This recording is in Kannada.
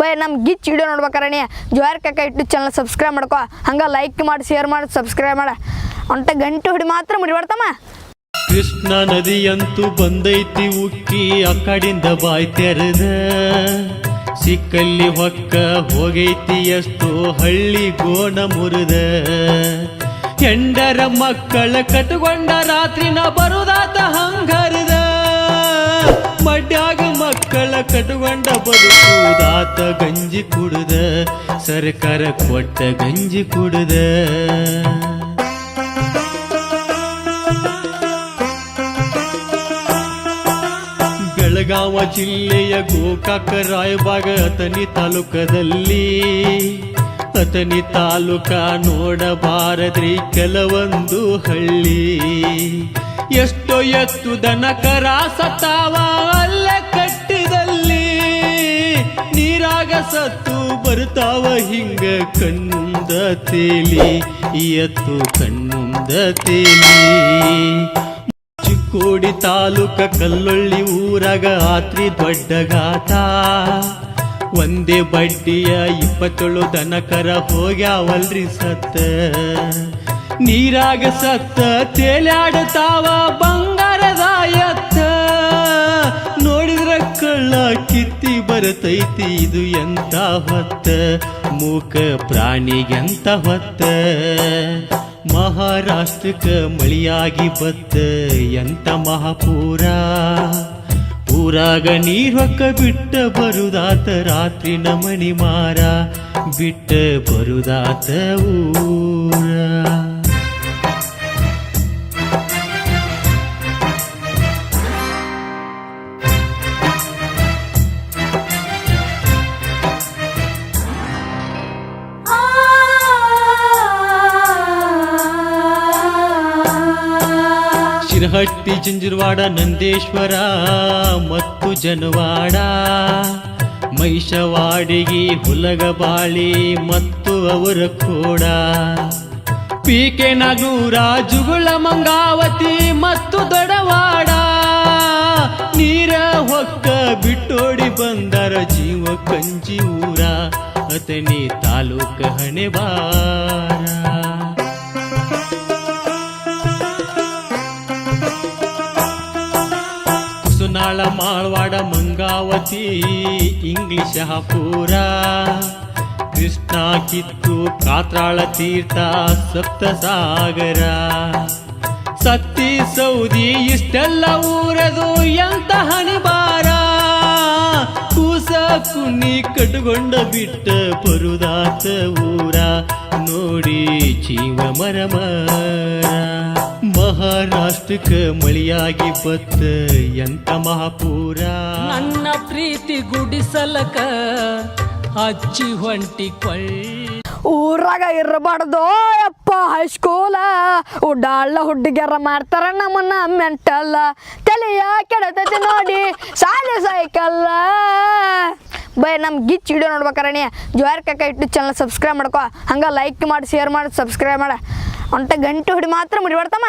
ಬೈ ನಮ್ಮ ಗಿಚ್ ವಿಡಿಯೋ ನೋಡ್ಬೇಕಾರಣಿ ಜೋಹರ್ ಕಾಕ ಇಟ್ಟು ಚಾನಲ್ ಸಬ್ಸ್ಕ್ರೈಬ್ ಮಾಡ್ಕೊ. ಹಂಗೆ ಲೈಕ್ ಮಾಡಿ ಶೇರ್ ಮಾಡಿ ಸಬ್ಸ್ಕ್ರೈಬ್ ಮಾಡ. ಒಂಟ ಗಂಟೆ ಹೊಡಿ ಮಾತ್ರ ಮುಡಿಬಾರ್ತಮ್ಮ ಕೃಷ್ಣ ನದಿಯಂತೂ ಬಂದೈತಿ ಉಕ್ಕಿ ಆ ಕಡಿಂದ ಬಾಯ್ ತೆರೆದ. ಸಿಕ್ಕಲ್ಲಿ ಹೊಕ್ಕ ಹೋಗೈತಿ ಎಷ್ಟೋ ಹಳ್ಳಿ ಗೋಣ ಮುರಿದ. ಎಂಡರ ಮಕ್ಕಳ ಕಟ್ಕೊಂಡ ರಾತ್ರಿನ ಬರುದಾತ ಹಂಗರಿದ ಕಟ್ಕೊಂಡ ಬದುಕುದಾತ ಗಂಜಿ ಕುಡಿದ, ಸರ್ಕಾರ ಕೊಟ್ಟ ಗಂಜಿ ಕುಡಿದ. ಬೆಳಗಾವ ಜಿಲ್ಲೆಯ ಗೋಕಾಕ ರಾಯಬಾಗ ಅತನಿ ತಾಲೂಕದಲ್ಲಿ ಅತನಿ ತಾಲೂಕ ನೋಡಬಾರದ್ರಿ ಕೆಲವೊಂದು ಹಳ್ಳಿ. ಎಷ್ಟೋ ಎತ್ತು ದನ ಕರ ಸತಾವ ನೀರಾಗ ಸತ್ತು ಬರ್ತಾವ ಹಿಂಗ ಕಣ್ಣುಂದ ತೇಲಿ ಇಯತ್ತು ಕಣ್ಣುಂದ ತೇಲಿ. ಚಿಕ್ಕೋಡಿ ತಾಲೂಕ ಕಲ್ಲೊಳ್ಳಿ ಊರಾಗ ಆತ್ರಿ ದೊಡ್ಡ ಗಾತ ಒಂದೇ ಬಡ್ಡಿಯ ಇಪ್ಪತ್ತೇಳು ದನಕರ ಹೋಗ್ಯಾವಲ್ರಿ ಸತ್ತ. ನೀರಾಗ ಸತ್ತ ತೇಲಾಡತಾವ ಬಂಗಾರದ ಕಳ್ಳ ಕಿತ್ತಿ ಬರತೈತಿ ಇದು ಎಂತ ಹೊತ್ತ? ಮೂಕ ಪ್ರಾಣಿಗೆಂತ ಹೊತ್ತ? ಮಹಾರಾಷ್ಟ್ರಕ್ಕ ಮಳಿಯಾಗಿ ಬತ್ತ ಎಂತ ಮಹಾಪೂರ? ಊರಾಗ ನೀರೊಕ್ಕ ಬಿಟ್ಟ ಬರುದಾತ ರಾತ್ರಿ ನಮಣಿ ಮಾರ, ಬಿಟ್ಟ ಬರುದಾತ ಊರ. ಶಿರಹಟ್ಟಿ ಚಿಂಜಿರವಾಡ ನಂದೇಶ್ವರ, ಮತ್ತು ಜನವಾಡ, ಮೈಷವಾಡಿಗೆ, ಹುಲಗಬಾಳಿ, ಮತ್ತು ಅವರ ಕೂಡ. ಪೀಕೆ ನಾಗೂರ ಜುಗುಳ ಮಂಗಾವತಿ, ಮತ್ತು ದೊಡವಾಡ, ನೀರ ಹೊಕ್ಕ ಬಿಟ್ಟೋಡಿ ಬಂದರ ಜೀವ ಕಂಜಿ ಊರ ಅತನಿ ತಾಲೂಕ ಹಣೆ ಸುನಾಳ ಮಾಳ್ವಾಡ ಮಂಗಾವತಿ, ಇಂಗ್ಲಿಷ ಪೂರ ಕೃಷ್ಣ ಕಿತ್ತು ಕಾತ್ರಾಳ ತೀರ್ಥ ಸಪ್ತ ಸಾಗರ ಸತ್ತಿ ಸೌದಿ ಇಷ್ಟೆಲ್ಲ ಊರದು ಎಂತ ಹಣಿಬಾರ. ಕೂಸ ಕುನ್ನಿ ಕಟ್ಟುಕೊಂಡ ಬಿಟ್ಟ ಪರುದಾತ ಊರ. ನೋಡಿ ಜೀವ ಮರ ಮರ ಮಹಾರಾಷ್ಟ್ರಕ್ಕ ಮಳಿಯಾಗಿ ಬತ್ತ ಎಂತ ಮಹಾಪೂರ? ನನ್ನ ಪ್ರೀತಿ ಗುಡಿಸಲಕ ಹಚ್ಚಿ ಹೊಂಟಿ ಕೊಳ್ಳಿ ಊರಾಗ ಇರಬಾರ್ದು ಅಪ್ಪ ಹೈಸ್ಕೂಲ ಉಡಾಳ ಹುಡುಗಿಯರ ಮಾಡ್ತಾರ ನಮ್ಮನ್ನ ಮೆಂಟಲ್ಲ ತಲೆಯ ಕೆಡತೈತಿ ನೋಡಿ ಸಾಲೆ ಸೈಕಲ್ಲ ಬೈ ನಮ್ಮ ಗಿಚ್ ವಿಡಿಯೋ ನೋಡ್ಬೇಕಾರಣಿ. ಜೋಯರ್ ಕಕ್ಕ ಇಟ್ಟು ಚಾನಲ್ ಸಬ್ಸ್ಕ್ರೈಬ್ ಮಾಡ್ಕೋ. ಹಂಗೆ ಲೈಕ್ ಮಾಡಿ ಶೇರ್ ಮಾಡಿ ಸಬ್ಸ್ಕ್ರೈಬ್ ಮಾಡ. ಒಂಟ ಗಂಟೆ ಹೊಡಿ ಮಾತ್ರ ಮುಡಿಬಾರ್ದಮ್ಮ